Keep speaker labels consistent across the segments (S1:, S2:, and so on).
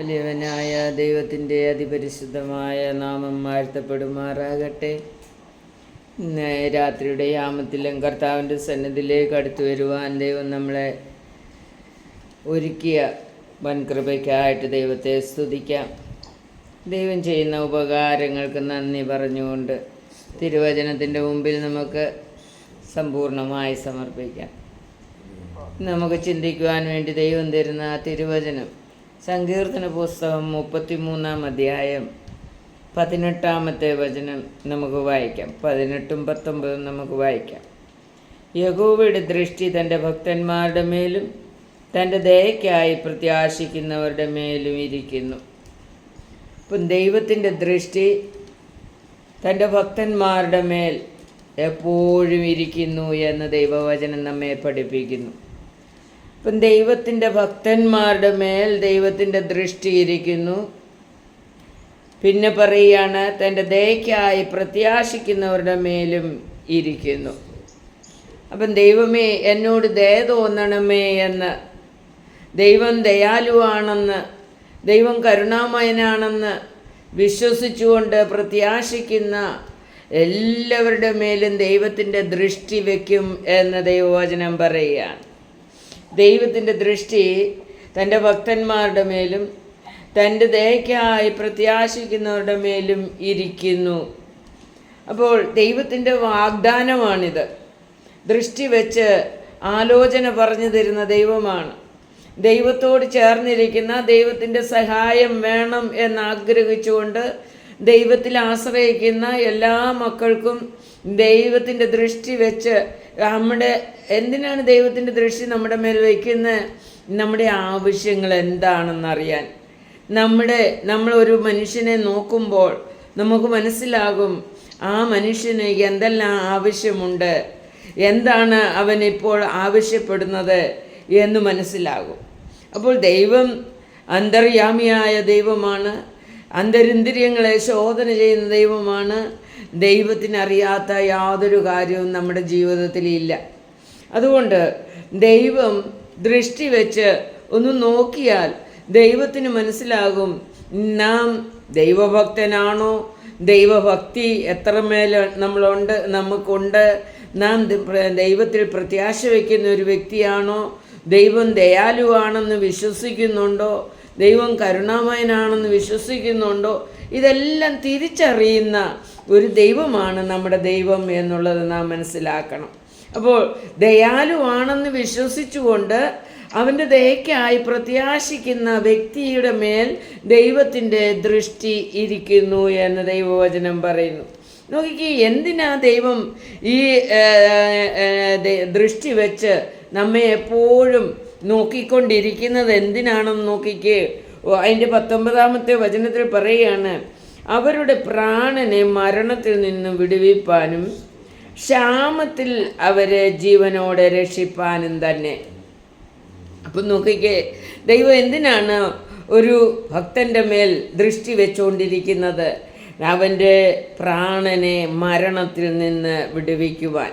S1: വലിയവനായ ദൈവത്തിന്റെ അതിപരിശുദ്ധമായ നാമം വാഴ്ത്തപ്പെടുമാറാകട്ടെ രാത്രിയുടെ യാമത്തിലും കർത്താവിന്റെ സന്നിധിയിലേക്ക് അടുത്തു വരുവാൻ ദൈവം നമ്മളെ ഒരുക്കിയ വൻകൃപയ്ക്കായിട്ട് ദൈവത്തെ സ്തുതിക്കാം. ദൈവം ചെയ്യുന്ന ഉപകാരങ്ങൾക്ക് നന്ദി പറഞ്ഞുകൊണ്ട് തിരുവചനത്തിന്റെ മുമ്പിൽ നമുക്ക് സമ്പൂർണമായി സമർപ്പിക്കാം. നമുക്ക് ചിന്തിക്കുവാൻ വേണ്ടി ദൈവം തരുന്ന തിരുവചനം സങ്കീർത്തന പുസ്തകം മുപ്പത്തിമൂന്നാം അധ്യായം പതിനെട്ടാമത്തെ വചനം നമുക്ക് വായിക്കാം. പതിനെട്ടും പത്തൊമ്പതും നമുക്ക് വായിക്കാം. യഹോവയുടെ ദൃഷ്ടി തന്റെ ഭക്തന്മാരുടെ മേലും തന്റെ ദയക്കായി പ്രത്യാശിക്കുന്നവരുടെ മേലും ഇരിക്കുന്നു. ഇപ്പം ദൈവത്തിന്റെ ദൃഷ്ടി തന്റെ ഭക്തന്മാരുടെ മേൽ എപ്പോഴും ഇരിക്കുന്നു എന്ന് ദൈവവചനം നമ്മെ പഠിപ്പിക്കുന്നു. ഇപ്പം ദൈവത്തിന്റെ ഭക്തന്മാരുടെ മേൽ ദൈവത്തിന്റെ ദൃഷ്ടി ഇരിക്കുന്നു. പിന്നെ പറയുകയാണ് തന്റെ ദയക്കായി പ്രത്യാശിക്കുന്നവരുടെ മേലും ഇരിക്കുന്നു. അപ്പം ദൈവമേ എന്നോട് ദയ തോന്നണമേ എന്ന് ദൈവം ദയാലുവാണെന്ന് ദൈവം കരുണാമയനാണെന്ന് വിശ്വസിച്ചുകൊണ്ട് പ്രത്യാശിക്കുന്ന എല്ലാവരുടെ മേലും ദൈവത്തിന്റെ ദൃഷ്ടി വയ്ക്കും എന്ന് ദൈവവചനം പറയുകയാണ്. ദൈവത്തിന്റെ ദൃഷ്ടി തന്റെ ഭക്തന്മാരുടെ മേലും തന്റെ ദയക്കായി പ്രത്യാശിക്കുന്നവരുടെ മേലും ഇരിക്കുന്നു. അപ്പോൾ ദൈവത്തിന്റെ വാഗ്ദാനമാണിത്. ദൃഷ്ടി വെച്ച് ആലോചന പറഞ്ഞു തരുന്ന ദൈവമാണ്. ദൈവത്തോട് ചേർന്നിരിക്കുന്ന ദൈവത്തിന്റെ സഹായം വേണം എന്നാഗ്രഹിച്ചുകൊണ്ട് ദൈവത്തിൽ ആശ്രയിക്കുന്ന എല്ലാ മക്കൾക്കും ദൈവത്തിന്റെ ദൃഷ്ടി വെച്ച് നമ്മുടെ എന്തിനാണ് ദൈവത്തിന്റെ ദൃഷ്ടി നമ്മുടെ മേൽ വയ്ക്കുന്നത് നമ്മുടെ ആവശ്യങ്ങൾ എന്താണെന്നറിയാൻ. നമ്മുടെ നമ്മൾ ഒരു മനുഷ്യനെ നോക്കുമ്പോൾ നമുക്ക് മനസ്സിലാകും ആ മനുഷ്യന് എന്തെല്ലാം ആവശ്യമുണ്ട്? എന്താണ് അവൻ ഇപ്പോൾ ആവശ്യപ്പെടുന്നത് എന്ന് മനസ്സിലാകും. അപ്പോൾ ദൈവം അന്തർയാമിയായ ദൈവമാണ്. അന്തരിന്ദ്രിയങ്ങളെ ശോധന ചെയ്യുന്ന ദൈവമാണ്. ദൈവത്തിനറിയാത്ത യാതൊരു കാര്യവും നമ്മുടെ ജീവിതത്തിൽ ഇല്ല. അതുകൊണ്ട് ദൈവം ദൃഷ്ടി വെച്ച് ഒന്ന് നോക്കിയാൽ ദൈവത്തിന് മനസ്സിലാകും നാം ദൈവഭക്തനാണോ? ദൈവഭക്തി എത്രമേൽ നമ്മളുണ്ട് നമുക്കുണ്ട്? നാം ദൈവത്തിൽ പ്രത്യാശ വയ്ക്കുന്ന ഒരു വ്യക്തിയാണോ? ദൈവം ദയാലുവാണെന്ന് വിശ്വസിക്കുന്നുണ്ടോ? ദൈവം കരുണാമയനാണെന്ന് വിശ്വസിക്കുന്നുണ്ടോ? ഇതെല്ലാം തിരിച്ചറിയുന്ന ഒരു ദൈവമാണ് നമ്മുടെ ദൈവം എന്നുള്ളത് നാം മനസ്സിലാക്കണം. അപ്പോൾ ദയാലുവാണെന്ന് വിശ്വസിച്ചുകൊണ്ട് അവന്റെ ദയക്കായി പ്രത്യാശിക്കുന്ന വ്യക്തിയുടെ മേൽ ദൈവത്തിന്റെ ദൃഷ്ടി ഇരിക്കുന്നു എന്ന് ദൈവവചനം പറയുന്നു. നോക്കിക്കേ എന്തിനാ ദൈവം ഈ ദൃഷ്ടി വെച്ച് നമ്മെ എപ്പോഴും നോക്കിക്കൊണ്ടിരിക്കുന്നത്? എന്തിനാണെന്ന് നോക്കിക്കേ. അതിന്റെ പത്തൊമ്പതാമത്തെ വചനത്തിൽ പറയുകയാണ് അവരുടെ പ്രാണനെ മരണത്തിൽ നിന്ന് വിടുവിപ്പാനും ക്ഷാമത്തിൽ അവരെ ജീവനോടെ രക്ഷിപ്പാനും തന്നെ. അപ്പം നോക്കിക്കേ ദൈവം എന്തിനാണ് ഒരു ഭക്തന്റെ മേൽ ദൃഷ്ടി വെച്ചുകൊണ്ടിരിക്കുന്നത് അവന്റെ പ്രാണനെ മരണത്തിൽ നിന്ന് വിടുവിക്കുവാൻ.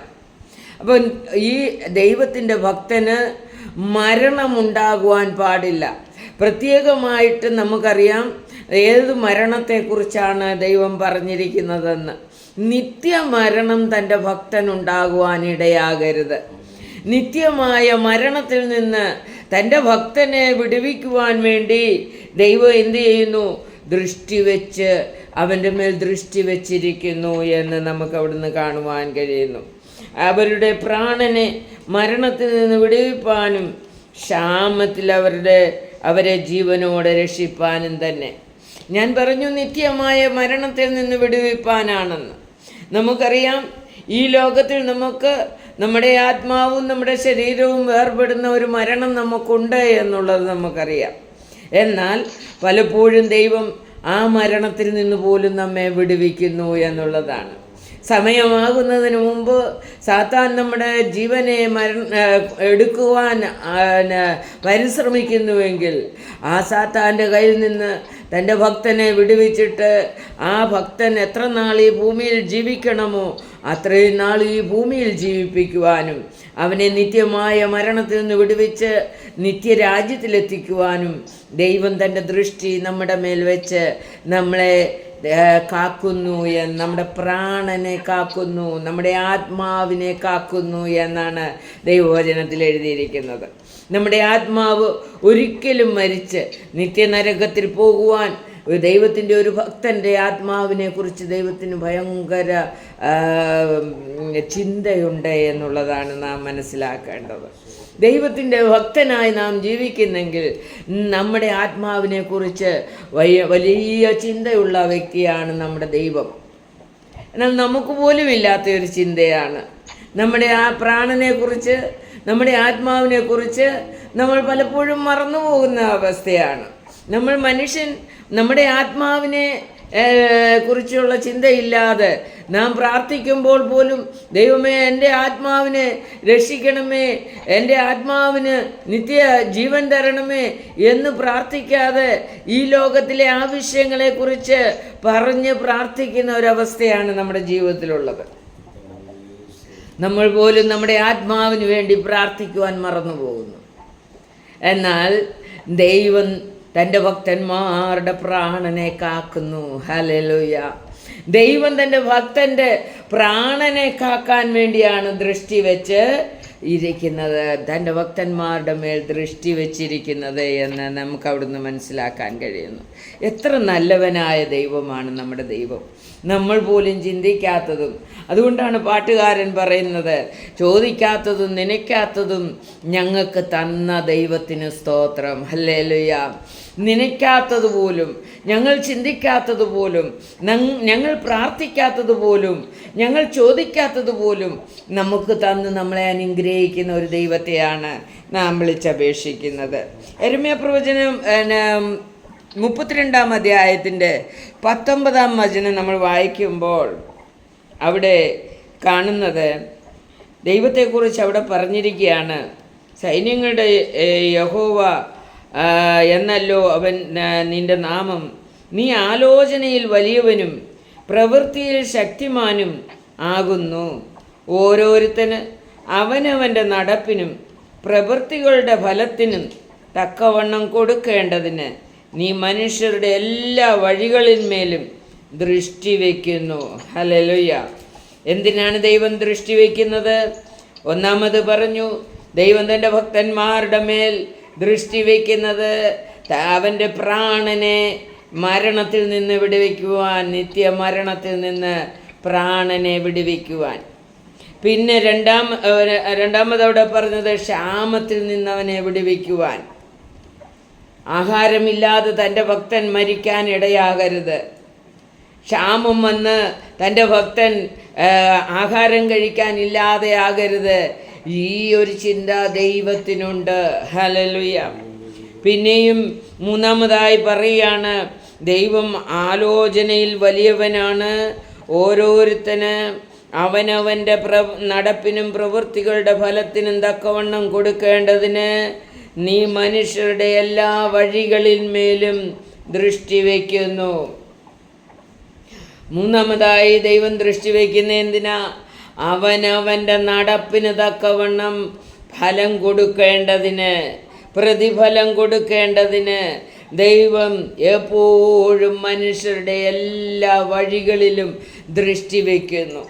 S1: അപ്പം ഈ ദൈവത്തിന്റെ ഭക്തന് മരണമുണ്ടാകുവാൻ പാടില്ല. പ്രത്യേകമായിട്ട് നമുക്കറിയാം ഏത് മരണത്തെക്കുറിച്ചാണ് ദൈവം പറഞ്ഞിരിക്കുന്നതെന്ന്. നിത്യമരണം തന്റെ ഭക്തനുണ്ടാകുവാനിടയാകരുത്. നിത്യമായ മരണത്തിൽ നിന്ന് തന്റെ ഭക്തനെ വിടുവിക്കുവാൻ വേണ്ടി ദൈവം എന്ത് ചെയ്യുന്നു? ദൃഷ്ടി വെച്ച് അവന്റെ മേൽ ദൃഷ്ടി വെച്ചിരിക്കുന്നു എന്ന് നമുക്ക് അവിടുന്ന് കാണുവാൻ കഴിയുന്നു. അവരുടെ പ്രാണനെ മരണത്തിൽ നിന്ന് വിടുവിപ്പാനും ക്ഷാമത്തിൽ അവരുടെ അവരെ ജീവനോടെ രക്ഷിപ്പാനും തന്നെ. ഞാൻ പറഞ്ഞു നിത്യമായ മരണത്തിൽ നിന്ന് വിടുവിപ്പാനാണെന്ന്. നമുക്കറിയാം ഈ ലോകത്തിൽ നമുക്ക് നമ്മുടെ ആത്മാവും നമ്മുടെ ശരീരവും വേർപെടുന്ന ഒരു മരണം നമുക്കുണ്ട് എന്നുള്ളത് നമുക്കറിയാം. എന്നാൽ പലപ്പോഴും ദൈവം ആ മരണത്തിൽ നിന്ന് പോലും നമ്മെ വിടുവിക്കുന്നു എന്നുള്ളതാണ്. സമയമാകുന്നതിന് മുമ്പ് സാത്താൻ നമ്മുടെ ജീവനെ മരണ എടുക്കുവാൻ പരിശ്രമിക്കുന്നുവെങ്കിൽ ആ സാത്താന്റെ കയ്യിൽ നിന്ന് തന്റെ ഭക്തനെ വിടുവിച്ചിട്ട് ആ ഭക്തൻ എത്ര നാൾ ഈ ഭൂമിയിൽ ജീവിക്കണമോ അത്രയും നാൾ ഈ ഭൂമിയിൽ ജീവിപ്പിക്കുവാനും അവനെ നിത്യമായ മരണത്തിൽ നിന്ന് വിടുവിച്ച് നിത്യരാജ്യത്തിലെത്തിക്കുവാനും ദൈവം തന്റെ ദൃഷ്ടി നമ്മുടെ മേൽ വെച്ച് നമ്മളെ കാക്കുന്നു എന്ന് നമ്മുടെ പ്രാണനെ കാക്കുന്നു നമ്മുടെ ആത്മാവിനെ കാക്കുന്നു എന്നാണ് ദൈവവചനത്തിൽ എഴുതിയിരിക്കുന്നത്. നമ്മുടെ ആത്മാവ് ഒരിക്കലും മരിച്ച് നിത്യനരകത്തിൽ പോകുവാൻ ഒരു ദൈവത്തിന്റെ ഒരു ഭക്തന്റെ ആത്മാവിനെ കുറിച്ച് ദൈവത്തിന് ഭയങ്കര ചിന്തയുണ്ട് എന്നുള്ളതാണ് നാം മനസ്സിലാക്കേണ്ടത്. ദൈവത്തിന്റെ ഭക്തനായി നാം ജീവിക്കുന്നെങ്കിൽ നമ്മുടെ ആത്മാവിനെ കുറിച്ച് വലിയ ചിന്തയുള്ള വ്യക്തിയാണ് നമ്മുടെ ദൈവം. എന്നാൽ നമുക്ക് പോലും ഇല്ലാത്ത ഒരു ചിന്തയാണ്. നമ്മുടെ ആ പ്രാണനെ കുറിച്ച് നമ്മുടെ ആത്മാവിനെക്കുറിച്ച് നമ്മൾ പലപ്പോഴും മറന്നു പോകുന്ന അവസ്ഥയാണ്. നമ്മൾ മനുഷ്യൻ നമ്മുടെ ആത്മാവിനെ കുറിച്ചുള്ള ചിന്തയില്ലാതെ നാം പ്രാർത്ഥിക്കുമ്പോൾ പോലും ദൈവമേ എന്റെ ആത്മാവിനെ രക്ഷിക്കണമേ എന്റെ ആത്മാവിന് നിത്യ ജീവൻ തരണമേ എന്ന് പ്രാർത്ഥിക്കാതെ ഈ ലോകത്തിലെ ആവശ്യങ്ങളെക്കുറിച്ച് പറഞ്ഞ് പ്രാർത്ഥിക്കുന്ന ഒരവസ്ഥയാണ് നമ്മുടെ ജീവിതത്തിലുള്ളത്. നമ്മൾ പോലും നമ്മുടെ ആത്മാവിന് വേണ്ടി പ്രാർത്ഥിക്കുവാൻ മറന്നു പോകുന്നു എന്നാൽ ദൈവം തന്റെ ഭക്തന്മാരുടെ പ്രാണനെ കാക്കുന്നു. ഹലലുയ ദൈവം തന്റെ ഭക്തന്റെ പ്രാണനെ കാക്കാൻ വേണ്ടിയാണ് ദൃഷ്ടി വെച്ച് ഇരിക്കുന്നത്. തന്റെ ഭക്തന്മാരുടെ മേൽ ദൃഷ്ടി വെച്ചിരിക്കുന്നത് എന്ന് നമുക്ക് അവിടുന്ന് മനസ്സിലാക്കാൻ കഴിയുന്നു. എത്ര നല്ലവനായ ദൈവമാണ് നമ്മുടെ ദൈവം. നമ്മൾ പോലും ചിന്തിക്കാത്തതും അതുകൊണ്ടാണ് പാട്ടുകാരൻ പറയുന്നത് ചോദിക്കാത്തതും നനയ്ക്കാത്തതും ഞങ്ങൾക്ക് തന്ന ദൈവത്തിന് സ്തോത്രം. നനയ്ക്കാത്തത് പോലും ഞങ്ങൾ ചിന്തിക്കാത്തതുപോലും ഞങ്ങൾ പ്രാർത്ഥിക്കാത്തതുപോലും ഞങ്ങൾ ചോദിക്കാത്തതുപോലും നമുക്ക് തന്ന് നമ്മളെ അനുഗ്രഹിക്കുന്ന ഒരു ദൈവത്തെയാണ് നാം വിളിച്ചപേക്ഷിക്കുന്നത്. എരുമയ പ്രവചനം മുപ്പത്തിരണ്ടാം അധ്യായത്തിന്റെ പത്തൊമ്പതാം വചനം നമ്മൾ വായിക്കുമ്പോൾ അവിടെ കാണുന്നത് ദൈവത്തെക്കുറിച്ച് അവിടെ പറഞ്ഞിരിക്കുകയാണ്. സൈന്യങ്ങളുടെ യഹോവ എന്നല്ലോ അവൻ നിന്റെ നാമം. നീ ആലോചനയിൽ വലിയവനും പ്രവൃത്തിയിൽ ശക്തിമാനും ആകുന്നു. ഓരോരുത്തന് അവനവന്റെ നടപ്പിനും പ്രവൃത്തികളുടെ ഫലത്തിനും തക്കവണ്ണം കൊടുക്കേണ്ടതിന് നീ മനുഷ്യരുടെ എല്ലാ വഴികളിന്മേലും ദൃഷ്ടി വയ്ക്കുന്നു ഹലലുയ്യ എന്തിനാണ് ദൈവം ദൃഷ്ടി വയ്ക്കുന്നത് ഒന്നാമത് പറഞ്ഞു ദൈവം തന്റെ ഭക്തന്മാരുടെ മേൽ ദൃഷ്ടി വയ്ക്കുന്നത് അവന്റെ പ്രാണനെ മരണത്തിൽ നിന്ന് വിടുവിക്കുവാൻ നിത്യ മരണത്തിൽ നിന്ന് പ്രാണനെ വിടുവിക്കുവാൻ. പിന്നെ രണ്ടാം രണ്ടാമതവിടെ രണ്ടാമത് പറഞ്ഞത് ക്ഷാമത്തിൽ നിന്ന് അവനെ വിടുവിക്കുവാൻ. ആഹാരമില്ലാതെ തന്റെ ഭക്തൻ മരിക്കാൻ ഇടയാകരുത്. ക്ഷാമം വന്ന് തന്റെ ഭക്തൻ ആഹാരം കഴിക്കാൻ ഇല്ലാതെ ആകരുത് ഈ ഒരു ചിന്ത ദൈവത്തിനുണ്ട്. ഹലലുയ പിന്നെയും മൂന്നാമതായി പറയുകയാണ് ദൈവം ആലോചനയിൽ വലിയവനാണ്. ഓരോരുത്തന് അവനവന്റെ പ്ര നടപ്പിനും പ്രവൃത്തികളുടെ ഫലത്തിനും തക്കവണ്ണം കൊടുക്കേണ്ടതിന് നീ മനുഷ്യരുടെ എല്ലാ വഴികളിന്മേലും ദൃഷ്ടി വയ്ക്കുന്നു. മൂന്നാമതായി ദൈവം ദൃഷ്ടി വയ്ക്കുന്ന എന്തിനാ? അവനവന്റെ നടപ്പിന് തക്കവണ്ണം ഫലം കൊടുക്കേണ്ടതിന് പ്രതിഫലം കൊടുക്കേണ്ടതിന് ദൈവം എപ്പോഴും മനുഷ്യരുടെ എല്ലാ വഴികളിലും ദൃഷ്ടി വയ്ക്കുന്നു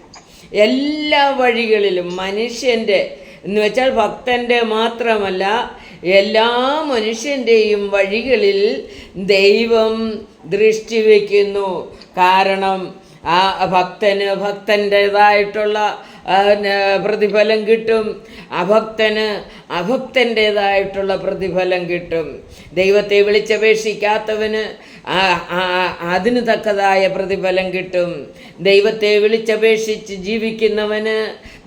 S1: എല്ലാ വഴികളിലും മനുഷ്യന്റെ എന്ന് വെച്ചാൽ ഭക്തന്റെ മാത്രമല്ല എല്ലാ മനുഷ്യന്റെയും വഴികളിൽ ദൈവം ദൃഷ്ടി വയ്ക്കുന്നു കാരണം ആ ഭക്തന് ഭക്തന്റെതായിട്ടുള്ള പ്രതിഫലം കിട്ടും. അഭക്തന് അഭക്തന്റെതായിട്ടുള്ള പ്രതിഫലം കിട്ടും. ദൈവത്തെ വിളിച്ചപേക്ഷിക്കാത്തവന് അതിന് തക്കതായ പ്രതിഫലം കിട്ടും. ദൈവത്തെ വിളിച്ചപേക്ഷിച്ച് ജീവിക്കുന്നവന്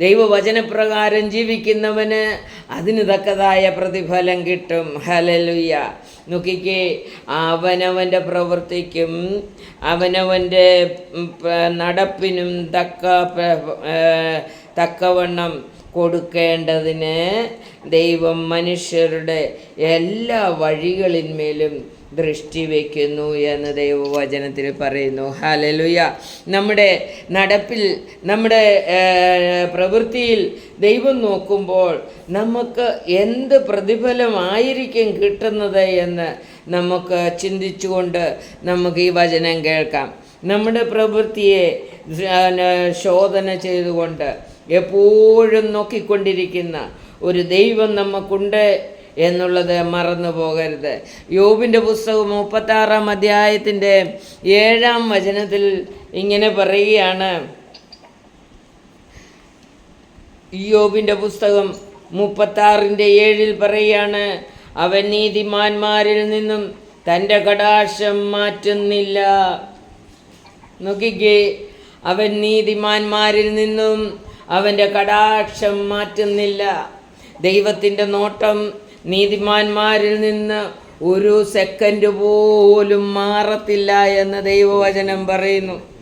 S1: ദൈവവചനപ്രകാരം ജീവിക്കുന്നവന് അതിന് തക്കതായ പ്രതിഫലം കിട്ടും. ഹലലുയ്യ നോക്കിക്കേ അവനവന്റെ പ്രവൃത്തിക്കും അവനവന്റെ നടപ്പിനും തക്ക തക്കവണ്ണം കൊടുക്കേണ്ടതിന് ദൈവം മനുഷ്യരുടെ എല്ലാ വഴികളിന്മേലും ദൃഷ്ടി വയ്ക്കുന്നു എന്ന് ദൈവവചനത്തിൽ പറയുന്നു. ഹലലുയ നമ്മുടെ നടപ്പിൽ നമ്മുടെ പ്രവൃത്തിയിൽ ദൈവം നോക്കുമ്പോൾ നമുക്ക് എന്ത് പ്രതിഫലമായിരിക്കും കിട്ടുന്നത് എന്ന് നമുക്ക് ചിന്തിച്ചുകൊണ്ട് നമുക്ക് ഈ വചനം കേൾക്കാം. നമ്മുടെ പ്രവൃത്തിയെ ശോധന ചെയ്തുകൊണ്ട് എപ്പോഴും നോക്കിക്കൊണ്ടിരിക്കുന്ന ഒരു ദൈവം നമുക്കുണ്ട് എന്നുള്ളത് മറന്നു പോകരുത്. യോബിന്റെ പുസ്തകം മുപ്പത്താറാം അധ്യായത്തിന്റെ ഏഴാം വചനത്തിൽ ഇങ്ങനെ പറയുകയാണ്. യോബിന്റെ പുസ്തകം മുപ്പത്താറിന്റെ ഏഴിൽ പറയുകയാണ് അവൻ നീതിമാന്മാരിൽ നിന്നും തന്റെ കടാക്ഷം മാറ്റുന്നില്ല. നോക്കിക്കേ അവൻ നീതിമാന്മാരിൽ നിന്നും അവന്റെ കടാക്ഷം മാറ്റുന്നില്ല. ദൈവത്തിന്റെ നോട്ടം നീതിമാന്മാരിൽ നിന്ന് ഒരു സെക്കൻഡ് പോലും മാറത്തില്ല എന്ന് ദൈവവചനം പറയുന്നു.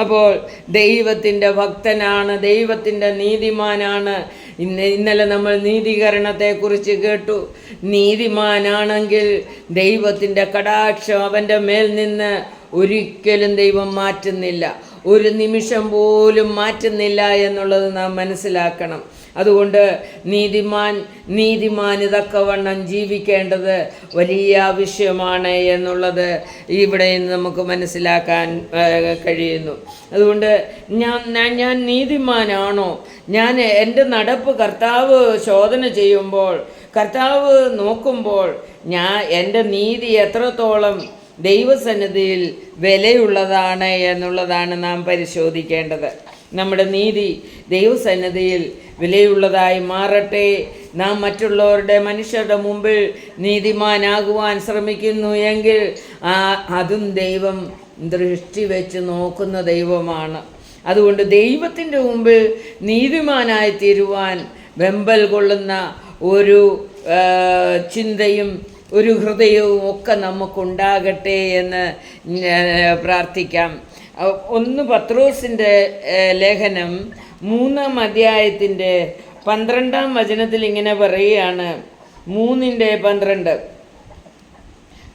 S1: അപ്പോൾ ദൈവത്തിന്റെ ഭക്തനാണ് ദൈവത്തിന്റെ നീതിമാനാണ്. ഇന്ന് ഇന്നലെ നമ്മൾ നീതീകരണത്തെക്കുറിച്ച് കേട്ടു. നീതിമാനാണെങ്കിൽ ദൈവത്തിന്റെ കടാക്ഷം അവന്റെ മേൽ നിന്ന് ഒരിക്കലും ദൈവം മാറ്റുന്നില്ല. ഒരു നിമിഷം പോലും മാറ്റുന്നില്ല എന്നുള്ളത് നാം മനസ്സിലാക്കണം. അതുകൊണ്ട് നീതിമാൻ നീതിമാന് തക്കവണ്ണം ജീവിക്കേണ്ടത് വലിയ ആവശ്യമാണ് എന്നുള്ളത് ഇവിടെ നിന്ന് നമുക്ക് മനസ്സിലാക്കാൻ കഴിയുന്നു. അതുകൊണ്ട് ഞാൻ ഞാൻ- നീതിമാനാണോ? ഞാൻ എന്റെ നടപ്പ് കർത്താവ് ശോധന ചെയ്യുമ്പോൾ കർത്താവ് നോക്കുമ്പോൾ ഞാൻ എന്റെ നീതി എത്രത്തോളം ദൈവസന്നിധിയിൽ വിലയുള്ളതാണ് എന്നുള്ളതാണ് നാം പരിശോധിക്കേണ്ടത്. നമ്മുടെ നീതി ദൈവസന്നിധിയിൽ വിലയുള്ളതായി മാറട്ടെ. നാം മറ്റുള്ളവരുടെ മനുഷ്യരുടെ മുമ്പിൽ നീതിമാനാകുവാൻ ശ്രമിക്കുന്നു എങ്കിൽ അതും ദൈവം ദൃഷ്ടി വെച്ച് നോക്കുന്ന ദൈവമാണ്. അതുകൊണ്ട് ദൈവത്തിന്റെ മുമ്പിൽ നീതിമാനായി തീരുവാൻ വെമ്പൽ കൊള്ളുന്ന ഒരു ചിന്തയും ഒരു ഹൃദയവും ഒക്കെ നമുക്കുണ്ടാകട്ടെ എന്ന് പ്രാർത്ഥിക്കാം. ഒന്ന് പത്രോസിന്റെ ലേഖനം മൂന്നാം അധ്യായത്തിന്റെ പന്ത്രണ്ടാം വചനത്തിൽ ഇങ്ങനെ പറയുകയാണ്. മൂന്നിന്റെ പന്ത്രണ്ട്.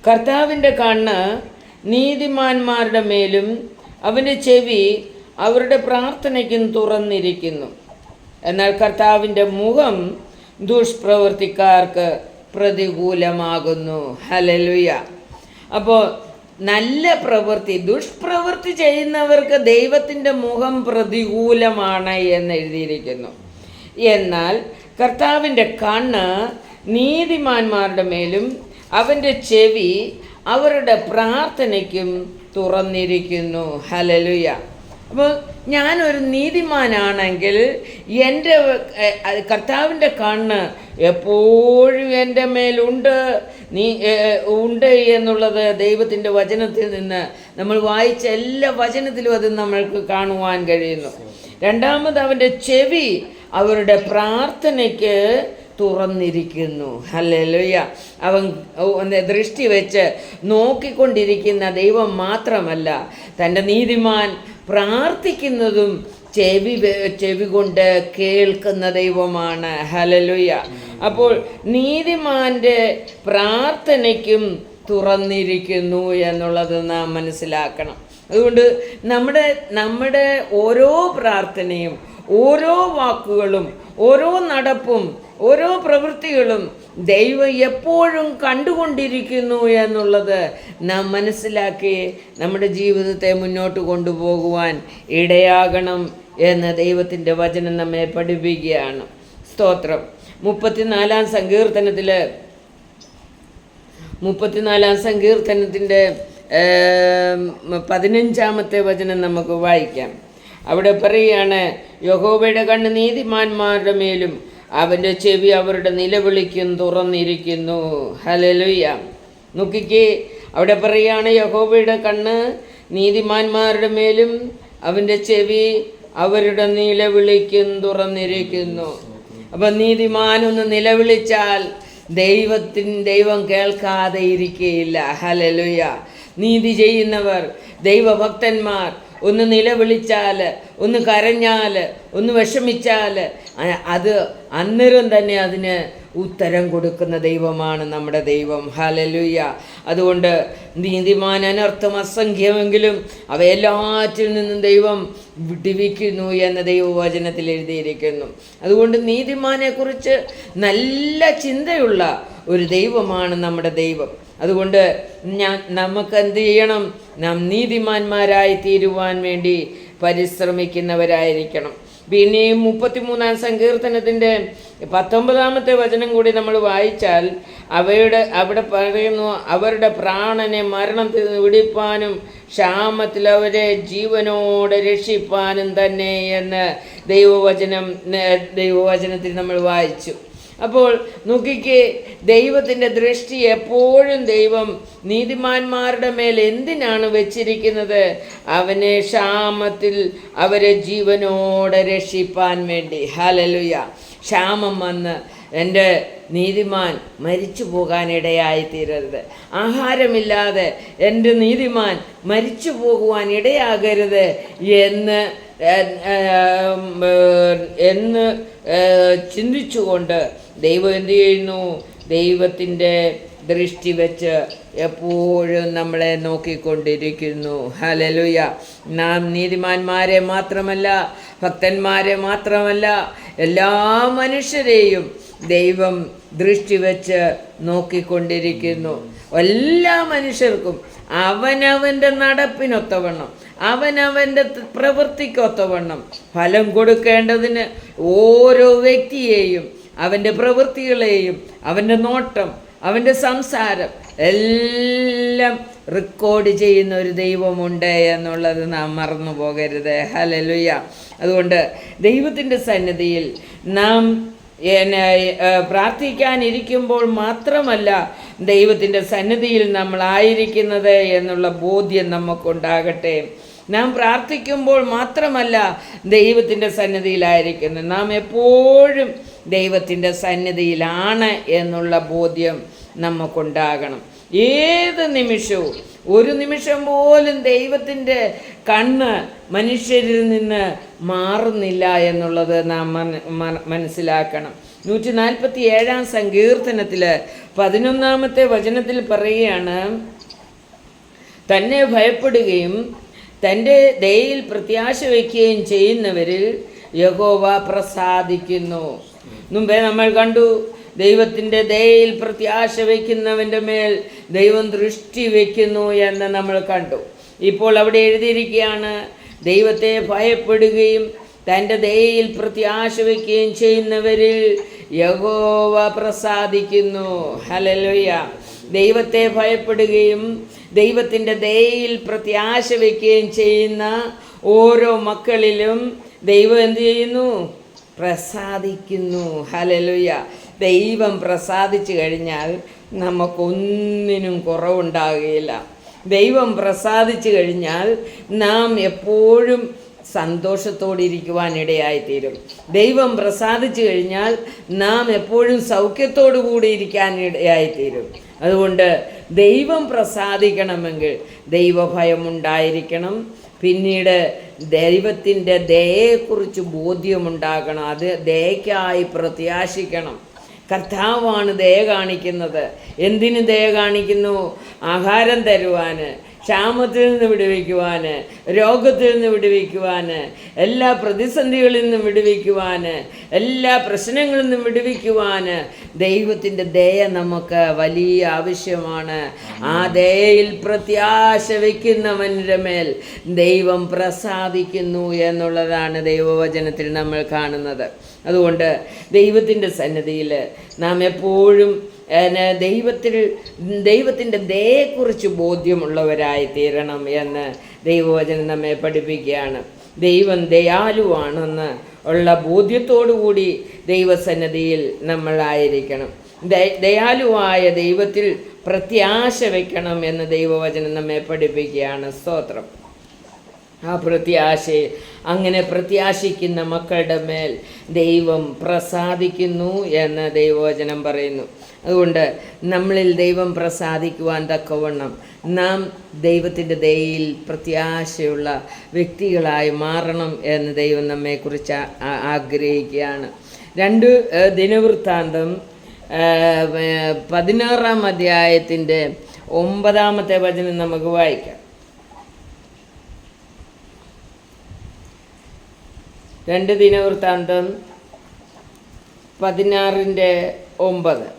S1: കർത്താവിന്റെ കണ്ണ് നീതിമാന്മാരുടെ മേലും അവന്റെ ചെവി അവരുടെ പ്രാർത്ഥനയ്ക്കും തുറന്നിരിക്കുന്നു. എന്നാൽ കർത്താവിന്റെ മുഖം ദുഷ്പ്രവർത്തിക്കാർക്ക് പ്രതികൂലമാകുന്നു. ഹലലുയ അപ്പോൾ നല്ല പ്രവൃത്തി ദുഷ്പ്രവൃത്തി ചെയ്യുന്നവർക്ക് ദൈവത്തിന്റെ മുഖം പ്രതികൂലമാണ് എന്ന് എഴുതിയിരിക്കുന്നു. എന്നാൽ കർത്താവിന്റെ കണ്ണ് നീതിമാന്മാരുടെ മേലും അവന്റെ ചെവി അവരുടെ പ്രാർത്ഥനയ്ക്കും തുറന്നിരിക്കുന്നു. ഹലലുയ അപ്പോൾ ഞാനൊരു നീതിമാനാണെങ്കിൽ എന്റെ കർത്താവിന്റെ കണ്ണ് എപ്പോഴും എന്റെ മേലുണ്ട്. നീ ഉണ്ട് എന്നുള്ളത് ദൈവത്തിന്റെ വചനത്തിൽ നിന്ന് നമ്മൾ വായിച്ച എല്ലാ വചനത്തിലും അത് നമ്മൾക്ക് കാണുവാൻ കഴിയുന്നു. രണ്ടാമത് അവന്റെ ചെവി അവരുടെ പ്രാർത്ഥനയ്ക്ക് തുറന്നിരിക്കുന്നു. ഹല്ലേലൂയ. അവൻ ദൃഷ്ടി വെച്ച് നോക്കിക്കൊണ്ടിരിക്കുന്ന ദൈവം മാത്രമല്ല തന്റെ നീതിമാൻ പ്രാർത്ഥിക്കുന്നതും ചെവി ചെവി കൊണ്ട് കേൾക്കുന്ന ദൈവമാണ്. ഹലലുയ അപ്പോൾ നീതിമാന്റെ പ്രാർത്ഥനയ്ക്കും തുറന്നിരിക്കുന്നു എന്നുള്ളത് നാം മനസ്സിലാക്കണം. അതുകൊണ്ട് നമ്മുടെ നമ്മുടെ ഓരോ പ്രാർത്ഥനയും ഓരോ വാക്കുകളും ഓരോ നടപ്പും ഓരോ പ്രവൃത്തികളും ദൈവം എപ്പോഴും കണ്ടുകൊണ്ടിരിക്കുന്നു എന്നുള്ളത് നാം മനസ്സിലാക്കി നമ്മുടെ ജീവിതത്തെ മുന്നോട്ട് കൊണ്ടുപോകുവാൻ ഇടയാകണം എന്ന് ദൈവത്തിന്റെ വചനം നമ്മെ പഠിപ്പിക്കുകയാണ്. സ്തോത്രം. മുപ്പത്തിനാലാം സങ്കീർത്തനത്തിൽ മുപ്പത്തിനാലാം സങ്കീർത്തനത്തിന്റെ പതിനഞ്ചാമത്തെ വചനം നമുക്ക് വായിക്കാം. അവിടെ പറയുകയാണ് യഹോബയുടെ കണ്ണ് നീതിമാന്മാരുടെ മേലും അവന്റെ ചെവി അവരുടെ നിലവിളിക്കും തുറന്നിരിക്കുന്നു. ഹലലുയ നോക്കിക്കേ അവിടെ പറയുകയാണ് യഹോബയുടെ കണ്ണ് നീതിമാന്മാരുടെ മേലും അവന്റെ ചെവി അവരുടെ നിലവിളിക്കും തുറന്നിരിക്കുന്നു. അപ്പം നീതിമാനൊന്ന് നിലവിളിച്ചാൽ ദൈവത്തിൻ ദൈവം കേൾക്കാതെ ഇരിക്കുകയില്ല ഹലലുയ നീതി ചെയ്യുന്നവർ ദൈവഭക്തന്മാർ ഒന്ന് നിലവിളിച്ചാൽ ഒന്ന് കരഞ്ഞാൽ ഒന്ന് വിഷമിച്ചാൽ അത് അന്നേരം തന്നെ അതിന് ഉത്തരം കൊടുക്കുന്ന ദൈവമാണ് നമ്മുടെ ദൈവം. ഹലലുയ്യ അതുകൊണ്ട് നീതിമാൻ അനർത്ഥം അസംഖ്യമെങ്കിലും അവയെല്ലാറ്റിൽ നിന്നും ദൈവം വിടിവിക്കുന്നു എന്ന ദൈവവചനത്തിൽ എഴുതിയിരിക്കുന്നു. അതുകൊണ്ട് നീതിമാനെക്കുറിച്ച് നല്ല ചിന്തയുള്ള ഒരു ദൈവമാണ് നമ്മുടെ ദൈവം. അതുകൊണ്ട് ഞാൻ നമുക്ക് എന്ത് ചെയ്യണം? നാം നീതിമാന്മാരായി തീരുവാൻ വേണ്ടി പരിശ്രമിക്കുന്നവരായിരിക്കണം. പിന്നെയും മുപ്പത്തിമൂന്നാം സങ്കീർത്തനത്തിന്റെ പത്തൊമ്പതാമത്തെ വചനം കൂടി നമ്മൾ വായിച്ചാൽ അവയുടെ അവിടെ പറയുന്നു അവരുടെ പ്രാണനെ മരണത്തിൽ നിന്ന് വിടിപ്പാനും ക്ഷാമത്തിൽ അവരെ ജീവനോടെ രക്ഷിപ്പാനും തന്നെ എന്ന് ദൈവവചനം ദൈവവചനത്തിൽ നമ്മൾ വായിച്ചു. അപ്പോൾ നോക്കിക്കേ ദൈവത്തിന്റെ ദൃഷ്ടി എപ്പോഴും ദൈവം നീതിമാന്മാരുടെ മേൽ എന്തിനാണ് വെച്ചിരിക്കുന്നത് അവനെ ക്ഷാമത്തിൽ അവരെ ജീവനോടെ രക്ഷിപ്പാൻ വേണ്ടി ഹലലുയ ക്ഷാമം വന്ന് എന്റെ നീതിമാൻ മരിച്ചു പോകാനിടയായിത്തീരരുത് ആഹാരമില്ലാതെ എന്റെ നീതിമാൻ മരിച്ചു പോകുവാൻ ഇടയാകരുത് എന്ന് എന്ന് ചിന്തിച്ചുകൊണ്ട് ദൈവം എന്തു ചെയ്യുന്നു? ദൈവത്തിന്റെ ദൃഷ്ടി വെച്ച് എപ്പോഴും നമ്മളെ നോക്കിക്കൊണ്ടിരിക്കുന്നു. ഹലലുയ നാം നീതിമാന്മാരെ മാത്രമല്ല ഭക്തന്മാരെ മാത്രമല്ല എല്ലാ മനുഷ്യരെയും ദൈവം ദൃഷ്ടി വെച്ച് നോക്കിക്കൊണ്ടിരിക്കുന്നു. എല്ലാ മനുഷ്യർക്കും അവനവന്റെ നടപ്പിനൊത്തവണ്ണം അവനവന്റെ പ്രവൃത്തിക്കൊത്തവണ്ണം ഫലം കൊടുക്കേണ്ടതിന് ഓരോ വ്യക്തിയെയും അവന്റെ പ്രവൃത്തികളെയും അവന്റെ നോട്ടം അവന്റെ സംസാരം എല്ലാം റെക്കോർഡ് ചെയ്യുന്ന ഒരു ദൈവമുണ്ട് എന്നുള്ളത് നാം മറന്നു പോകരുത്. ഹലലുയ അതുകൊണ്ട് ദൈവത്തിന്റെ സന്നിധിയിൽ നാം പ്രാർത്ഥിക്കാനിരിക്കുമ്പോൾ മാത്രമല്ല ദൈവത്തിന്റെ സന്നിധിയിൽ നമ്മളായിരിക്കുന്നത് എന്നുള്ള ബോധ്യം നമുക്കുണ്ടാകട്ടെ. നാം പ്രാർത്ഥിക്കുമ്പോൾ മാത്രമല്ല ദൈവത്തിന്റെ സന്നിധിയിലായിരിക്കുന്നത്. നാം എപ്പോഴും ദൈവത്തിന്റെ സന്നിധിയിലാണ് എന്നുള്ള ബോധ്യം നമുക്കുണ്ടാകണം. ഏത് നിമിഷവും ഒരു നിമിഷം പോലും ദൈവത്തിന്റെ കണ്ണ് മനുഷ്യരിൽ നിന്ന് മാറുന്നില്ല എന്നുള്ളത് നാം മന- മന- മനസ്സിലാക്കണം. നൂറ്റി നാൽപ്പത്തി ഏഴാം സങ്കീർത്തനത്തിൽ പതിനൊന്നാമത്തെ വചനത്തിൽ പറയുകയാണ് തന്നെ ഭയപ്പെടുകയും തന്റെ ദയയിൽ പ്രത്യാശ വയ്ക്കുകയും ചെയ്യുന്നവരിൽ യഹോവ പ്രസാദിക്കുന്നു. മുമ്പേ നമ്മൾ കണ്ടു ദൈവത്തിന്റെ ദയയിൽ പ്രത്യാശ വയ്ക്കുന്നവന്റെ മേൽ ദൈവം ദൃഷ്ടി വയ്ക്കുന്നു എന്ന് നമ്മൾ കണ്ടു. ഇപ്പോൾ അവിടെ എഴുതിയിരിക്കുകയാണ് ദൈവത്തെ ഭയപ്പെടുകയും തന്റെ ദയയിൽ പ്രത്യാശ വയ്ക്കുകയും ചെയ്യുന്നവരിൽ യഹോവ പ്രസാദിക്കുന്നു. ഹലലോയ ദൈവത്തെ ഭയപ്പെടുകയും ദൈവത്തിന്റെ ദയയിൽ പ്രത്യാശ വയ്ക്കുകയും ചെയ്യുന്ന ഓരോ മക്കളിലും ദൈവം എന്തു ചെയ്യുന്നു? പ്രസാദിക്കുന്നു. ഹലലുയ ദൈവം പ്രസാദിച്ചു കഴിഞ്ഞാൽ നമുക്കൊന്നിനും കുറവുണ്ടാകുകയില്ല. ദൈവം പ്രസാദിച്ചു കഴിഞ്ഞാൽ നാം എപ്പോഴും സന്തോഷത്തോടെ ഇരിക്കുവാനിടയായിത്തീരും ദൈവം പ്രസാദിച്ചു കഴിഞ്ഞാൽ നാം എപ്പോഴും സൗഖ്യത്തോടു കൂടി ഇരിക്കാൻ ഇടയായിത്തീരും അതുകൊണ്ട് ദൈവം പ്രസാദിക്കണമെങ്കിൽ ദൈവഭയം ഉണ്ടായിരിക്കണം. പിന്നീട് ദൈവത്തിന്റെ ദയയെക്കുറിച്ച് ബോധ്യമുണ്ടാകണം. അത് ദയക്കായി പ്രത്യാശിക്കണം. കർത്താവാണ് ദയ കാണിക്കുന്നത്. എന്തിന് ദയ കാണിക്കുന്നു? ആഹാരം തരുവാന്. ക്ഷാമത്തിൽ നിന്ന് വിടുവിക്കുവാൻ രോഗത്തിൽ നിന്ന് വിടുവിക്കുവാൻ എല്ലാ പ്രതിസന്ധികളിൽ നിന്നും വിടുവിക്കുവാൻ എല്ലാ പ്രശ്നങ്ങളിൽ നിന്നും വിടുവിക്കുവാൻ ദൈവത്തിന്റെ ദയ നമുക്ക് വലിയ ആവശ്യമാണ്. ആ ദയയിൽ പ്രത്യാശ വയ്ക്കുന്നവന്റെ മേൽ ദൈവം പ്രസാദിക്കുന്നു എന്നുള്ളതാണ് ദൈവവചനത്തിൽ നമ്മൾ കാണുന്നത്. അതുകൊണ്ട് ദൈവത്തിന്റെ സന്നിധിയിൽ നാം എപ്പോഴും ദൈവത്തിൽ ദൈവത്തിന്റെ ദയയെക്കുറിച്ച് ബോധ്യമുള്ളവരായി തീരണം എന്ന് ദൈവവചനം നമ്മെ പഠിപ്പിക്കുകയാണ്. ദൈവം ദയാലുവാണെന്ന് ഉള്ള ബോധ്യത്തോടു കൂടി ദൈവസന്നദ്ധിയിൽ നമ്മളായിരിക്കണം. ദയ- ദയാലുവായ ദൈവത്തിൽ പ്രത്യാശ വയ്ക്കണം എന്ന് ദൈവവചനം നമ്മെ പഠിപ്പിക്കുകയാണ് സ്തോത്രം. ആ പ്രത്യാശയെ അങ്ങനെ പ്രത്യാശിക്കുന്ന മക്കളുടെ മേൽ ദൈവം പ്രസാദിക്കുന്നു എന്ന് ദൈവവചനം പറയുന്നു. അതുകൊണ്ട് നമ്മളിൽ ദൈവം പ്രസാദിക്കുവാൻ തക്കവണ്ണം നാം ദൈവത്തിന്റെ ദയയിൽ പ്രത്യാശയുള്ള വ്യക്തികളായി മാറണം എന്ന് ദൈവം നമ്മെക്കുറിച്ച് ആഗ്രഹിക്കുകയാണ്. രണ്ട് ദിനവൃത്താന്തം പതിനാറാം അധ്യായത്തിന്റെ ഒമ്പതാമത്തെ വചനം നമുക്ക് വായിക്കാം. രണ്ട് ദിനവൃത്താന്തം പതിനാറിന്റെ ഒമ്പത്.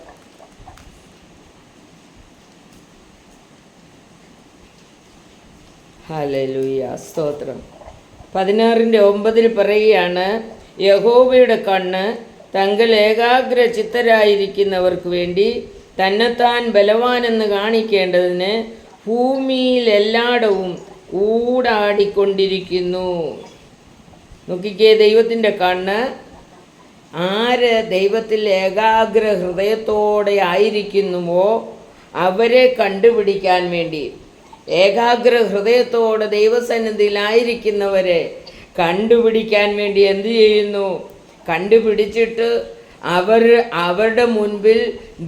S1: ഹല്ലേലൂയ സ്തോത്രം. പതിനാറിന്റെ ഒമ്പതിൽ പറയുകയാണ് യഹോബയുടെ കണ്ണ് തങ്ങൾ ഏകാഗ്ര ചിത്തരായിരിക്കുന്നവർക്ക് വേണ്ടി തന്നെത്താൻ ബലവാനെന്ന് കാണിക്കേണ്ടതിന് ഭൂമിയിൽ എല്ലായിടവും ഊടാടിക്കൊണ്ടിരിക്കുന്നു. നോക്കിക്കേ ദൈവത്തിന്റെ കണ്ണ് ആര് ദൈവത്തിൽ ഏകാഗ്ര ഹൃദയത്തോടെ ആയിരിക്കുന്നുവോ അവരെ കണ്ടുപിടിക്കാൻ വേണ്ടി. ഏകാഗ്ര ഹൃദയത്തോടെ ദൈവസന്നിധിയിലായിരിക്കുന്നവരെ കണ്ടുപിടിക്കാൻ വേണ്ടി എന്ത് ചെയ്യുന്നു? കണ്ടുപിടിച്ചിട്ട് അവർ അവരുടെ മുൻപിൽ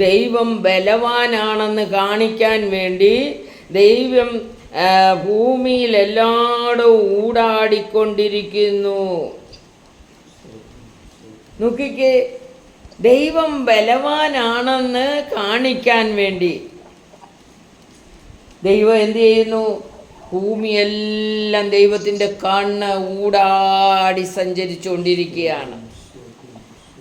S1: ദൈവം ബലവാനാണെന്ന് കാണിക്കാൻ വേണ്ടി ദൈവം ഭൂമിയിലെല്ലാടും ഊടാടിക്കൊണ്ടിരിക്കുന്നു. നോക്കിക്കേ ദൈവം ബലവാനാണെന്ന് കാണിക്കാൻ വേണ്ടി ദൈവം എന്ത് ചെയ്യുന്നു? ഭൂമിയെല്ലാം ദൈവത്തിന്റെ കണ്ണ് ഊടാടി സഞ്ചരിച്ചുകൊണ്ടിരിക്കുകയാണ്.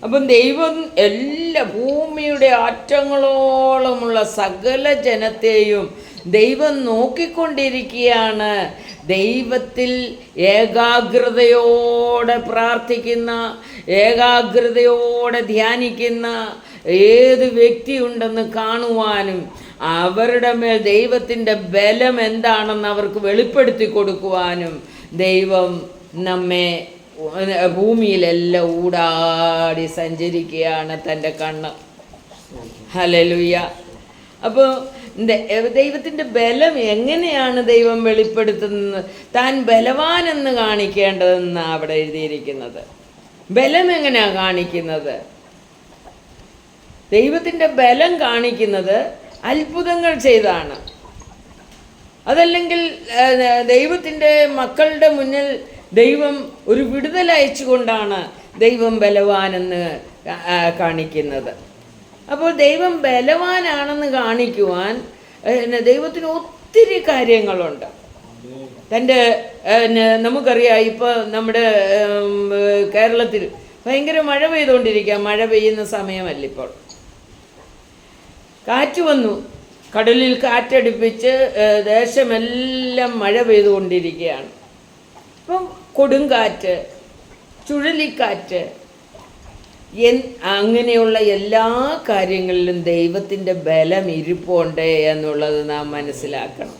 S1: അപ്പം ദൈവം എല്ലാ ഭൂമിയുടെ ആറ്റങ്ങളോളമുള്ള സകല ജനത്തെയും ദൈവം നോക്കിക്കൊണ്ടിരിക്കുകയാണ്. ദൈവത്തിൽ ഏകാഗ്രതയോടെ പ്രാർത്ഥിക്കുന്ന ഏകാഗ്രതയോടെ ധ്യാനിക്കുന്ന ഏത് വ്യക്തിയുണ്ടെന്ന് കാണുവാനും അവരുടെ മേൽ ദൈവത്തിന്റെ ബലം എന്താണെന്ന് അവർക്ക് വെളിപ്പെടുത്തി കൊടുക്കുവാനും ദൈവം നമ്മെ ഭൂമിയിലെല്ലാം ഊടാടി സഞ്ചരിക്കുകയാണ് തന്റെ കണ്ണ്. ഹലലുയ്യ അപ്പോൾ ദൈവത്തിന്റെ ബലം എങ്ങനെയാണ് ദൈവം വെളിപ്പെടുത്തുന്നത്? താൻ ബലവാനെന്ന് കാണിക്കേണ്ടതെന്ന് അവിടെ എഴുതിയിരിക്കുന്നത്. ബലം എങ്ങനെയാണ് കാണിക്കുന്നത്? ദൈവത്തിന്റെ ബലം കാണിക്കുന്നത് അത്ഭുതങ്ങൾ ചെയ്താണ് അതല്ലെങ്കിൽ ദൈവത്തിന്റെ മക്കളുടെ മുന്നിൽ ദൈവം ഒരു വിടുതൽ അയച്ചുകൊണ്ടാണ് ദൈവം ബലവാനെന്ന് കാണിക്കുന്നത്. അപ്പോൾ ദൈവം ബലവാനാണെന്ന് കാണിക്കുവാൻ ദൈവത്തിന് ഒത്തിരി കാര്യങ്ങളുണ്ട്. തന്റെ നമുക്കറിയാം ഇപ്പോൾ നമ്മുടെ കേരളത്തിൽ ഭയങ്കര മഴ പെയ്തുകൊണ്ടിരിക്കുക. മഴ പെയ്യുന്ന സമയമല്ല ഇപ്പോൾ. കാറ്റ് വന്നു. കടലിൽ കാറ്റടിപ്പിച്ച് ദേശമെല്ലാം മഴ പെയ്തുകൊണ്ടിരിക്കുകയാണ്. അപ്പം കൊടുങ്കാറ്റ് ചുഴലിക്കാറ്റ് എൻ അങ്ങനെയുള്ള എല്ലാ കാര്യങ്ങളിലും ദൈവത്തിന്റെ ബലം ഇരിപ്പുണ്ട് എന്നുള്ളത് നാം മനസ്സിലാക്കണം.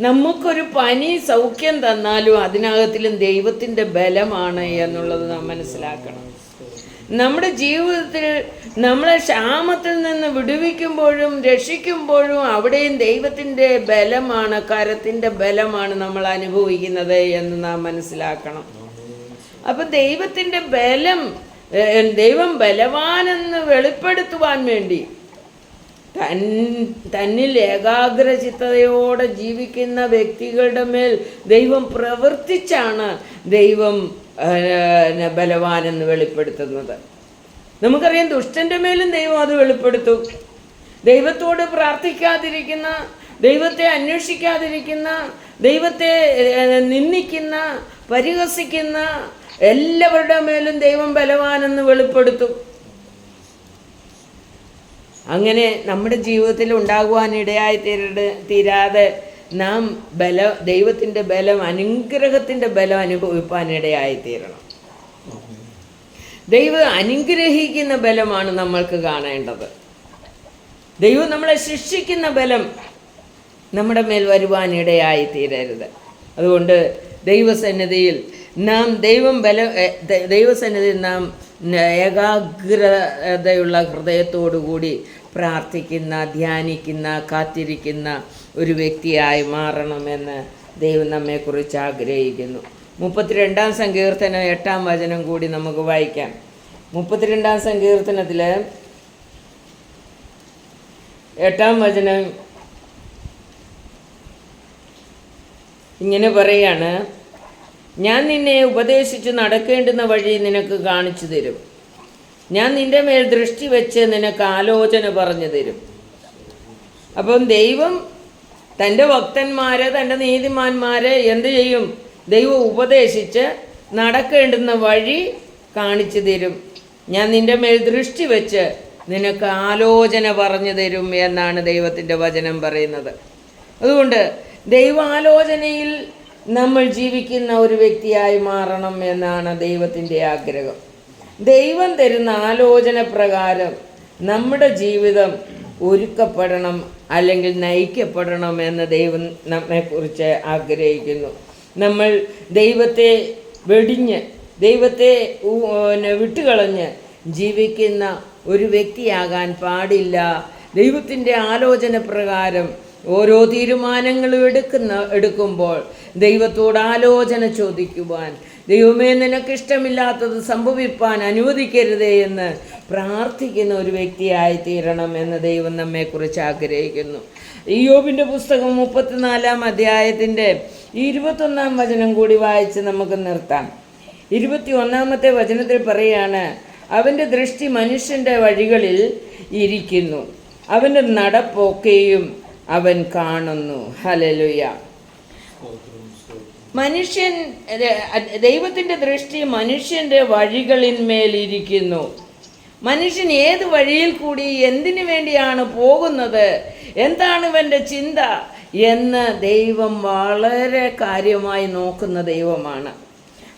S1: നമുക്കൊരു പനി സൗഖ്യം തന്നാലും അതിനകത്തിലും ദൈവത്തിന്റെ ബലമാണ് എന്നുള്ളത് നാം മനസ്സിലാക്കണം. നമ്മുടെ ജീവിതത്തിൽ നമ്മളെ ക്ഷാമത്തിൽ നിന്ന് വിടുവിക്കുമ്പോഴും രക്ഷിക്കുമ്പോഴും അവിടെയും ദൈവത്തിന്റെ ബലമാണ് കരത്തിന്റെ ബലമാണ് നമ്മൾ അനുഭവിക്കുന്നത് എന്ന് നാം മനസ്സിലാക്കണം. അപ്പം ദൈവത്തിന്റെ ബലം ദൈവം ബലവാനെന്ന് വെളിപ്പെടുത്തുവാൻ വേണ്ടി തൻ തന്നിൽ ഏകാഗ്രചിത്തതയോടെ ജീവിക്കുന്ന വ്യക്തികളുടെ മേൽ ദൈവം പ്രവർത്തിച്ചാണ് ദൈവം ബലവാനെന്ന് വെളിപ്പെടുത്തുന്നത്. നമുക്കറിയാം ദുഷ്ടന്റെ മേലും ദൈവം അത് വെളിപ്പെടുത്തും. ദൈവത്തോട് പ്രാർത്ഥിക്കാതിരിക്കുന്ന ദൈവത്തെ അന്വേഷിക്കാതിരിക്കുന്ന ദൈവത്തെ നിന്ദിക്കുന്ന പരിഹസിക്കുന്ന എല്ലാവരുടെ മേലും ദൈവം ബലവാനെന്ന് വെളിപ്പെടുത്തും. അങ്ങനെ നമ്മുടെ ജീവിതത്തിൽ ഉണ്ടാകുവാനിടയായി തീരട് തീരാതെ നാം ബല ദൈവത്തിന്റെ ബലം അനുഗ്രഹത്തിന്റെ ബലം അനുഭവിപ്പാനിടയായി തീരണം ദൈവം അനുഗ്രഹിക്കുന്ന ബലമാണ് നമ്മൾക്ക് കാണേണ്ടത്. ദൈവം നമ്മളെ ശിക്ഷിക്കുന്ന ബലം നമ്മുടെ മേൽ വരുവാനിടയായി തീരരുത് അതുകൊണ്ട് ദൈവസന്നിധിയിൽ നാം ദൈവം ബല ദൈവസന്നിധിയിൽ നാം ഏകാഗ്രതയുള്ള ഹൃദയത്തോടു കൂടി പ്രാർത്ഥിക്കുന്ന ധ്യാനിക്കുന്ന കാത്തിരിക്കുന്ന ഒരു വ്യക്തിയായി മാറണമെന്ന് ദൈവം നമ്മെക്കുറിച്ച് ആഗ്രഹിക്കുന്നു. മുപ്പത്തിരണ്ടാം സങ്കീർത്തനം എട്ടാം വചനം കൂടി നമുക്ക് വായിക്കാം. മുപ്പത്തിരണ്ടാം സങ്കീർത്തനത്തിൽ എട്ടാം വചനം ഇങ്ങനെ പറയാണ് ഞാൻ നിന്നെ ഉപദേശിച്ച് നടക്കേണ്ടുന്ന വഴി നിനക്ക് കാണിച്ചു തരും. ഞാൻ നിന്റെ മേൽ ദൃഷ്ടി വെച്ച് നിനക്ക് ആലോചന പറഞ്ഞു തരും. അപ്പം ദൈവം തന്റെ ഭക്തന്മാരെ തന്റെ നീതിമാന്മാരെ എന്ത് ചെയ്യും? ദൈവം ഉപദേശിച്ച് നടക്കേണ്ടുന്ന വഴി കാണിച്ചു തരും. ഞാൻ നിന്റെ മേൽ ദൃഷ്ടി വെച്ച് നിനക്ക് ആലോചന പറഞ്ഞു തരും എന്നാണ് ദൈവത്തിന്റെ വചനം പറയുന്നത്. അതുകൊണ്ട് ദൈവാലോചനയിൽ നമ്മൾ ജീവിക്കുന്ന ഒരു വ്യക്തിയായി മാറണം എന്നാണ് ദൈവത്തിന്റെ ആഗ്രഹം. ദൈവം തരുന്ന ആലോചന പ്രകാരം നമ്മുടെ ജീവിതം ഒരുക്കപ്പെടണം അല്ലെങ്കിൽ നയിക്കപ്പെടണം എന്ന് ദൈവം നമ്മെക്കുറിച്ച് ആഗ്രഹിക്കുന്നു. നമ്മൾ ദൈവത്തെ വെടിഞ്ഞ് ദൈവത്തെ വിട്ടുകളഞ്ഞ് ജീവിക്കുന്ന ഒരു വ്യക്തിയാകാൻ പാടില്ല. ദൈവത്തിന്റെ ആലോചന പ്രകാരം ഓരോ തീരുമാനങ്ങളും എടുക്കുന്ന എടുക്കുമ്പോൾ ദൈവത്തോട് ആലോചന ചോദിക്കുവാൻ ദൈവമേ നിനക്കിഷ്ടമില്ലാത്തത് സംഭവിപ്പാൻ അനുവദിക്കരുതേ എന്ന് പ്രാർത്ഥിക്കുന്ന ഒരു വ്യക്തിയായി തീരണം എന്ന് ദൈവം നമ്മെക്കുറിച്ച് ആഗ്രഹിക്കുന്നു. യോബിന്റെ പുസ്തകം മുപ്പത്തിനാലാം അധ്യായത്തിന്റെ ഇരുപത്തൊന്നാം വചനം കൂടി വായിച്ച് നമുക്ക് നിർത്താം. ഇരുപത്തി ഒന്നാമത്തെ വചനത്തിൽ പറയുകയാണ് അവന്റെ ദൃഷ്ടി മനുഷ്യന്റെ വഴികളിൽ ഇരിക്കുന്നു. അവന്റെ നടപ്പൊക്കെയും അവൻ കാണുന്നു. ഹലലുയ മനുഷ്യൻ ദൈവത്തിന്റെ ദൃഷ്ടി മനുഷ്യന്റെ വഴികളിന്മേലിരിക്കുന്നു മനുഷ്യൻ ഏത് വഴിയിൽ കൂടി എന്തിനു വേണ്ടിയാണ് പോകുന്നത്? എന്താണ് ഇവന്റെ ചിന്ത? എന്ന് ദൈവം വളരെ കാര്യമായി നോക്കുന്ന ദൈവമാണ്.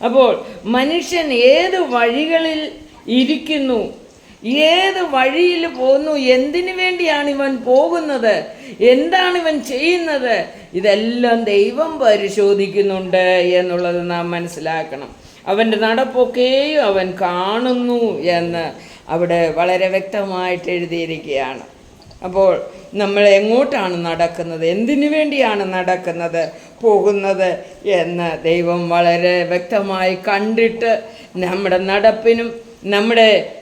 S1: അപ്പോൾ മനുഷ്യൻ ഏത് വഴികളിൽ ഇരിക്കുന്നു? ഏത് വഴിയിൽ പോകുന്നു എന്തിനു വേണ്ടിയാണ് ഇവൻ പോകുന്നത്? എന്താണ് ഇവൻ ചെയ്യുന്നത്? ഇതെല്ലാം ദൈവം പരിശോധിക്കുന്നുണ്ട് എന്നുള്ളത് നാം മനസ്സിലാക്കണം. അവന്റെ നടപ്പൊക്കെയും അവൻ കാണുന്നു എന്ന് അവിടെ വളരെ വ്യക്തമായിട്ട് എഴുതിയിരിക്കുകയാണ്. അപ്പോൾ നമ്മൾ എങ്ങോട്ടാണ് നടക്കുന്നത്? എന്തിനു വേണ്ടിയാണ് നടക്കുന്നത്? പോകുന്നത് എന്ന് ദൈവം വളരെ വ്യക്തമായി കണ്ടിട്ട് നമ്മുടെ നടപ്പിനും നമ്മുടെ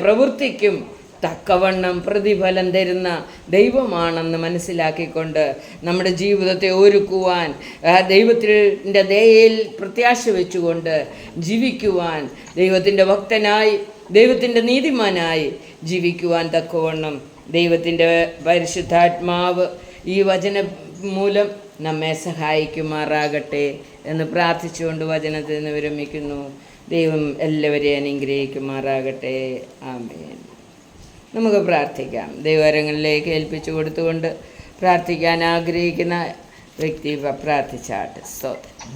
S1: പ്രവൃത്തിക്കും തക്കവണ്ണം പ്രതിഫലം തരുന്ന ദൈവമാണെന്ന് മനസ്സിലാക്കിക്കൊണ്ട് നമ്മുടെ ജീവിതത്തെ ഒരുക്കുവാൻ ദൈവത്തിന്റെ ദയയിൽ പ്രത്യാശ വെച്ചുകൊണ്ട് ജീവിക്കുവാൻ ദൈവത്തിന്റെ ഭക്തനായി ദൈവത്തിന്റെ നീതിമാനായി ജീവിക്കുവാൻ തക്കവണ്ണം ദൈവത്തിന്റെ പരിശുദ്ധാത്മാവ് ഈ വചന മൂലം നമ്മെ സഹായിക്കുമാറാകട്ടെ എന്ന് പ്രാർത്ഥിച്ചുകൊണ്ട് വചനത്തിൽ നിന്ന് വിരമിക്കുന്നു. ദൈവം എല്ലാവരെയും അനുഗ്രഹിക്കുമാറാകട്ടെ. ആമേൻ. നമുക്ക് പ്രാർത്ഥിക്കാം. ദൈവരങ്ങളിലേക്ക് ഏൽപ്പിച്ചു കൊടുത്തുകൊണ്ട് പ്രാർത്ഥിക്കാൻ ആഗ്രഹിക്കുന്ന വ്യക്തി പ്രാർത്ഥിച്ചാട്ട്. സ്തോത്രം